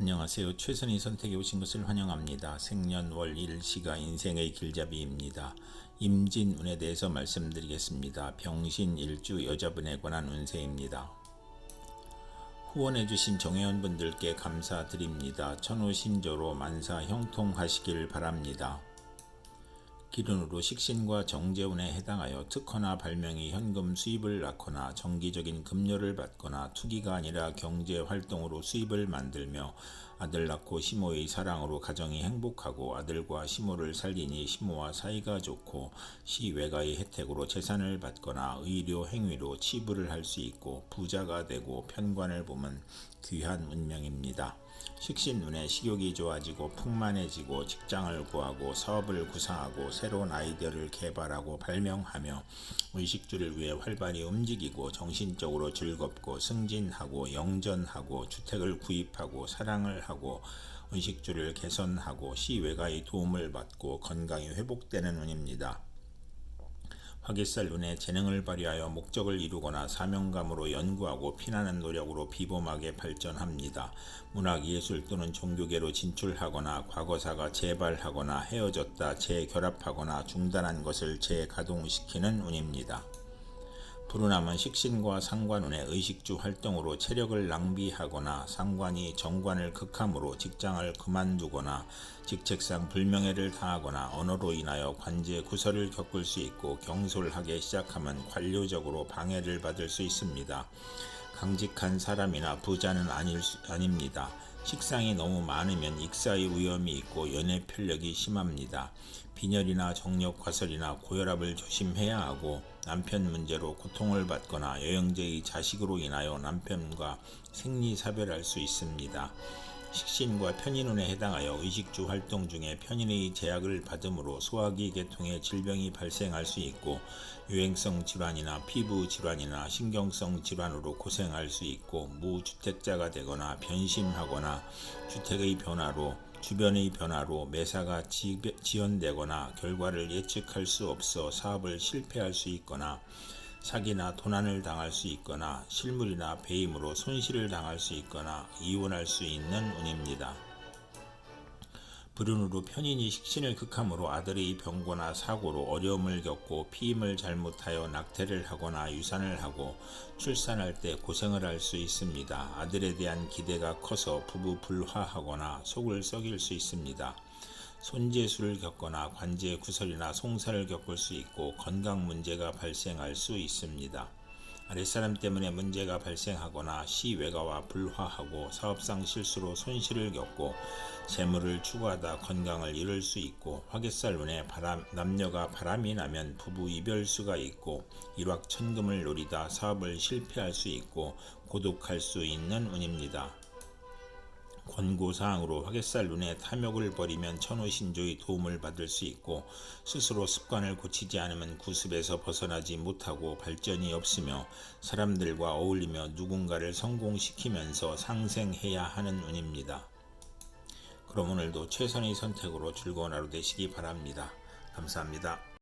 안녕하세요. 최선의 선택에 오신 것을 환영합니다. 생년월 일시가 인생의 길잡이입니다. 임진운에 대해서 말씀드리겠습니다. 병신일주 여자분에 관한 운세입니다. 후원해주신 정회원분들께 감사드립니다. 천호신조로 만사 형통하시길 바랍니다. 기준으로 식신과 정제운에 해당하여 특허나 발명이 현금 수입을 낳거나 정기적인 급료를 받거나 투기가 아니라 경제 활동으로 수입을 만들며 아들 낳고 시모의 사랑으로 가정이 행복하고 아들과 시모를 살리니 시모와 사이가 좋고 시외가의 혜택으로 재산을 받거나 의료 행위로 치부를 할 수 있고 부자가 되고 편관을 보면 귀한 운명입니다. 식신 눈에 식욕이 좋아지고 풍만해지고 직장을 구하고 사업을 구상하고 새로운 아이디어를 개발하고 발명하며 의식주를 위해 활발히 움직이고 정신적으로 즐겁고 승진하고 영전하고 주택을 구입하고 사랑을 하고 의식주를 개선하고 시외가의 도움을 받고 건강이 회복되는 운입니다. 화개살 눈에 재능을 발휘하여 목적을 이루거나 사명감으로 연구하고 피나는 노력으로 비범하게 발전합니다. 문학, 예술 또는 종교계로 진출하거나 과거사가 재발하거나 헤어졌다 재결합하거나 중단한 것을 재가동시키는 운입니다. 불운함은 식신과 상관운의 의식주 활동으로 체력을 낭비하거나 상관이 정관을 극함으로 직장을 그만두거나 직책상 불명예를 당하거나 언어로 인하여 관제 구설을 겪을 수 있고 경솔하게 시작하면 관료적으로 방해를 받을 수 있습니다. 강직한 사람이나 부자는 아닐 수, 아닙니다. 식상이 너무 많으면 익사의 위험이 있고 연애 편력이 심합니다. 빈혈이나 정력 과설이나 고혈압을 조심해야 하고 남편 문제로 고통을 받거나 여영제의 자식으로 인하여 남편과 생리 사별할 수 있습니다. 식신과 편인운에 해당하여 의식주 활동 중에 편인의 제약을 받음으로 소화기 계통의 질병이 발생할 수 있고 유행성 질환이나 피부 질환이나 신경성 질환으로 고생할 수 있고 무주택자가 되거나 변심하거나 주택의 변화로 주변의 변화로 매사가 지연되거나 결과를 예측할 수 없어 사업을 실패할 수 있거나 사기나 도난을 당할 수 있거나 실물이나 배임으로 손실을 당할 수 있거나 이혼할 수 있는 운입니다. 불운으로 편인이 식신을 극함으로 아들의 병고나 사고로 어려움을 겪고 피임을 잘못하여 낙태를 하거나 유산을 하고 출산할 때 고생을 할 수 있습니다. 아들에 대한 기대가 커서 부부 불화하거나 속을 썩일 수 있습니다. 손재수를 겪거나 관제 구설이나 송사를 겪을 수 있고 건강 문제가 발생할 수 있습니다. 아랫사람 때문에 문제가 발생하거나 시외가와 불화하고 사업상 실수로 손실을 겪고 재물을 추구하다 건강을 잃을 수 있고 화개살 운에 바람, 남녀가 바람이 나면 부부 이별수가 있고 일확천금을 노리다 사업을 실패할 수 있고 고독할 수 있는 운입니다. 권고사항으로 화개살 눈에 탐욕을 버리면 천호신조의 도움을 받을 수 있고 스스로 습관을 고치지 않으면 구습에서 벗어나지 못하고 발전이 없으며 사람들과 어울리며 누군가를 성공시키면서 상생해야 하는 운입니다. 그럼 오늘도 최선의 선택으로 즐거운 하루 되시기 바랍니다. 감사합니다.